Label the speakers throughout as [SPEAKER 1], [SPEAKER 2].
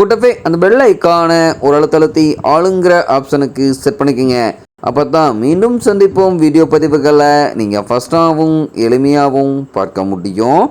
[SPEAKER 1] கூட்டத்தை அந்த பெல் ஐக்கான ஒரு அழுத்தழுத்தி ஆளுங்கிற ஆப்ஷனுக்கு செட் பண்ணிக்கோங்க. அப்போ தான் மீண்டும் சந்திப்போம் வீடியோ பதிவுகளை நீங்கள் ஃபஸ்ட்டாகவும் எளிமையாகவும் பார்க்க முடியும்.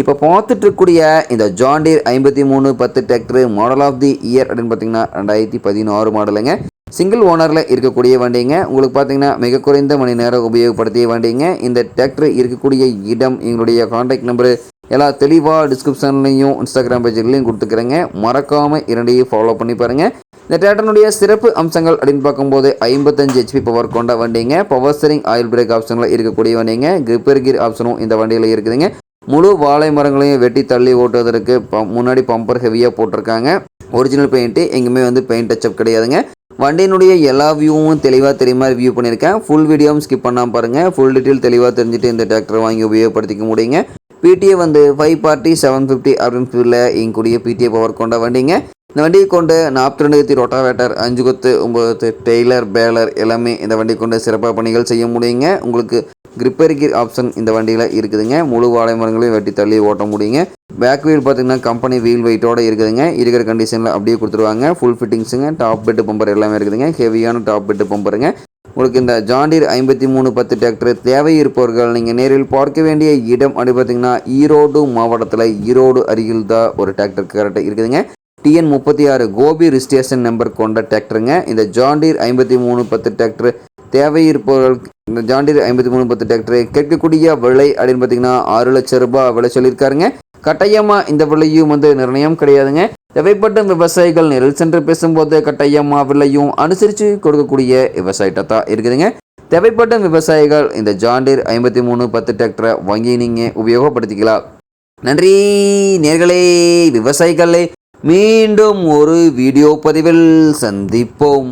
[SPEAKER 1] இப்போ பார்த்துட்டு இருக்கக்கூடிய இந்த ஜாண்டீர் ஐம்பத்தி மூணு பத்து tractor model of the year அப்படின்னு பார்த்தீங்கன்னா ரெண்டாயிரத்தி பதினாறு மாடலுங்க சிங்கிள் ஓனரில் இருக்கக்கூடிய வண்டிங்க. உங்களுக்கு பார்த்தீங்கன்னா மிக குறைந்த மணி நேரம் உபயோகப்படுத்திய வண்டிங்க. இந்த டிராக்டர் இருக்கக்கூடிய இடம் எங்களுடைய காண்டாக்ட் நம்பரு எல்லாம் தெளிவாக டிஸ்கிரிப்ஷன்லையும் இன்ஸ்டாகிராம் பேஜ்லையும் கொடுத்துக்கிறேங்க. மறக்காமல் இரண்டையும் ஃபாலோ பண்ணி பாருங்கள் இந்த டேட்டனுடைய சிறப்பு அம்சங்கள் அப்படின்னு பார்க்கும்போது ஐம்பத்தஞ்சு ஹெச்பி பவர் கொண்ட வண்டிங்க. பவர் ஸ்டரிங் ஆயில் பிரேக் ஆப்ஷனில் இருக்கக்கூடிய வண்டிங்க. கிரிப்பர் கீர் ஆப்ஷனும் இந்த வண்டியில் இருக்குதுங்க. முழு வாழை மரங்களையும் வெட்டி தள்ளி ஓட்டுவதற்கு ப- முன்னாடி பம்பர் ஹெவியாக போட்டிருக்காங்க. ஒரிஜினல் பெயிண்ட்டு எங்கேயுமே வந்து பெயிண்ட் டச்சப் கிடையாதுங்க. வண்டியினுடைய எல்லா வியூவும் தெளிவாக தெரியுமா வியூ பண்ணியிருக்கேன். ஃபுல் வீடியோவும் ஸ்கிப் பண்ணாமல் பாருங்கள் ஃபுல் டீட்டெயில் தெளிவாக தெரிஞ்சுட்டு இந்த டிராக்டர் வாங்கி உபயோகப்படுத்திக்க முடியுங்க. பிடிஏ வந்து ஃபைவ் பார்ட்டி செவன் ஃபிஃப்டி அப்படின்னு ஃபீல்டில் இங்கக்கூடிய பிடிஏ பவர் கொண்ட வண்டிங்க. இந்த வண்டியை கொண்டு நாற்பத்தி ரெண்டு கத்தி ரொட்டாவேட்டர் அஞ்சு கொத்து ஒம்பது டெய்லர் பேலர் எல்லாமே இந்த வண்டி கொண்டு சிறப்பாக பணிகள் செய்ய முடியுங்க. உங்களுக்கு கிரிப்பர் கீர் ஆப்ஷன் இந்த வண்டியில் இருக்குதுங்க. முழு வாழை மரங்களையும் வெட்டி தள்ளி ஓட்ட முடியுங்க. பேக் வீல் பார்த்தீங்கன்னா கம்பெனி வீல் வெயிட்டோட இருக்குதுங்க. இருக்கிற கண்டிஷனில் அப்படியே கொடுத்துருவாங்க. ஃபுல் ஃபிட்டிங்ஸுங்க டாப் பெட்டு பம்பர் எல்லாமே இருக்குதுங்க. ஹெவியான டாப் பெட்டு பம்பருங்க உங்களுக்கு இந்த ஜாண்டீர் ஐம்பத்தி மூணு பத்து டிராக்டர் தேவை இருப்பவர்கள் நீங்கள் நேரில் பார்க்க வேண்டிய இடம் அப்படி பார்த்தீங்கன்னா ஈரோடு மாவட்டத்தில் ஈரோடு அருகில் தான் ஒரு டிராக்டர் கரெக்டாக இருக்குதுங்க. டிஎன் முப்பத்தி ஆறு கோபி ரிஜிஸ்ட்ரேஷன் நம்பர் கொண்ட டிராக்டருங்க இந்த ஜாண்டீர் ஐம்பத்தி மூணு பத்து டிராக்டர் தேவை இருப்பவர்கள் இந்த ஜாண்டீர் ஐம்பத்தி மூணு பத்து டிராக்டர் கேட்கக்கூடிய விலை அப்படின்னு பார்த்தீங்கன்னா ஆறு லட்சம் ரூபாய் விலை சொல்லியிருக்காருங்க. கட்டாயமாக இந்த விலையும் வந்து நிர்ணயம் கிடையாதுங்க. தேவைப்பட்ட விவசாயிகள் நேரில் சென்று பேசும்போது கட்டாயமாக விலையும் அனுசரித்து கொடுக்கக்கூடிய விவசாயிட்ட தான் இருக்குதுங்க. தேவைப்பட்ட விவசாயிகள் இந்த ஜாண்டீர் ஐம்பத்தி மூணு பத்து டிராக்டரை வாங்கி நீங்கள் உபயோகப்படுத்திக்கலாம். நன்றி நேர்களே விவசாயிகளே. மீண்டும் ஒரு வீடியோ பதிவில் சந்திப்போம்.